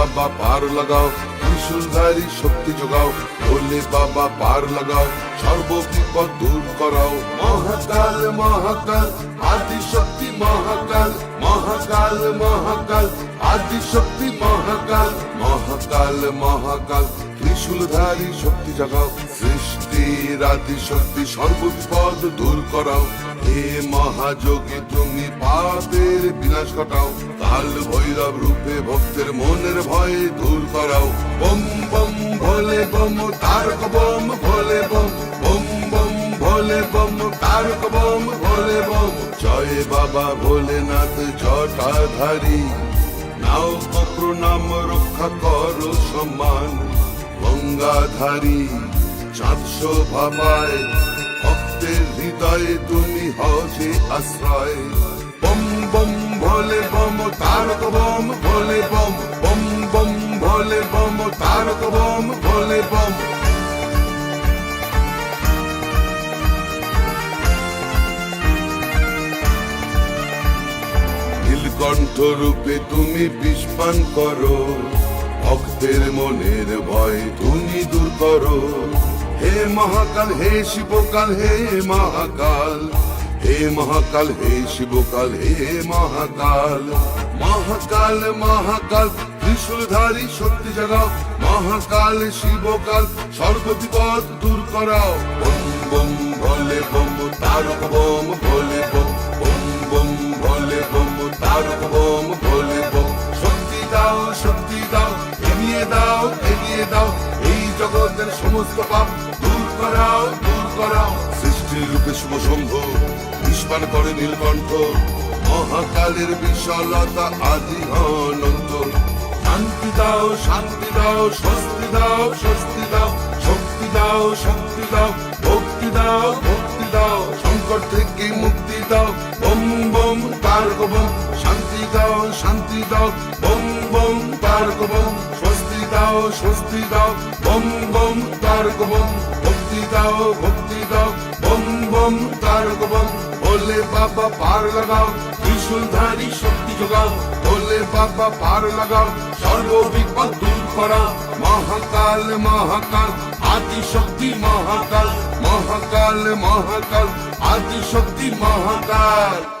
বাবা, পার লাগাও। ত্রিশূলধারী শক্তি যোগাও। ভোলে বাবা, পার লাগাও। সর্ববিপদ দূর করাও। মহাকাল মহাকাল আদি শক্তি মহাকাল মহাকাল মহাকাল আদি শক্তি মহাকাল মহাকাল মহাকাল। ত্রিশুলধারী শক্তি জাগাও। সৃষ্টির আদি শক্তি সর্ববিপদ দূর করাও। হে মহাযোগী, তুমি পাপের বিনাশ ঘটাও। কাল ভৈরব রূপে ভক্তের মনের ভয় দূর করাও। বম বম, ভোলে বম, তারক বম, ভোলে বম। বম বম, ভোলে বম, তারক বম, ভোলে বম। জয় বাবা ভোলেনাথ জটাধারী। নাও প্রণাম রক্ষা করো সম্মান গঙ্গাধারী। চাঁদ শোভা ভক্তের হৃদয়ে তুমি হজে আশ্রয়। বম বম ভোলে বম, তারক বম ভোলে বম বম বম ভোলে বম, তারক বম ভোলে বম। নীলকণ্ঠ রূপে তুমি বিস্পান করো, ভক্তের মনের ভয় তুমি দূর করো। হে মহাকাল, হে শিবকাল, হে মহাকাল। হে মহাকাল, হে শিবকাল, হে মহাকাল। মহাকাল মহাকাল, ত্রিশূলধারী শক্তি জাগাও। মহাকাল, শিবকাল, সর্ববিপদ দূর করাও। বম বম, ভোলে বম, তারক বম, ভোলে বম বম বম, ভোলে বম, তারক সমস্ত পাপ দূর করাও। সৃষ্টির রূপে শম্ভ, নিষ্পান করে নীলকণ্ঠ। মহাকালের বিশালতা আদি অনন্ত। শান্তি দাও শান্তি দাও, স্বস্তি দাও স্বস্তি দাও, শক্তি দাও শক্তি দাও, ভক্তি দাও ভক্তি দাও, সংকট থেকে মুক্তি দাও। বম বম বম শান্তি দাও শান্তি দাও। বম বম স্বস্তি দাও, স্বস্তি দাও, বম বম তারক বম ভক্তি দাও ভক্তি দাও, বম বম তারক বম বলে বাবা পার লাগাও, ত্রিশূলধারী শক্তি যোগাও। বলে বাবা পার লাগাও, সর্ববিপদ দূর করাও। মহাকাল মহাকাল আদি শক্তি মহাকাল। মহাকাল মহাকাল আদি শক্তি মহাকাল।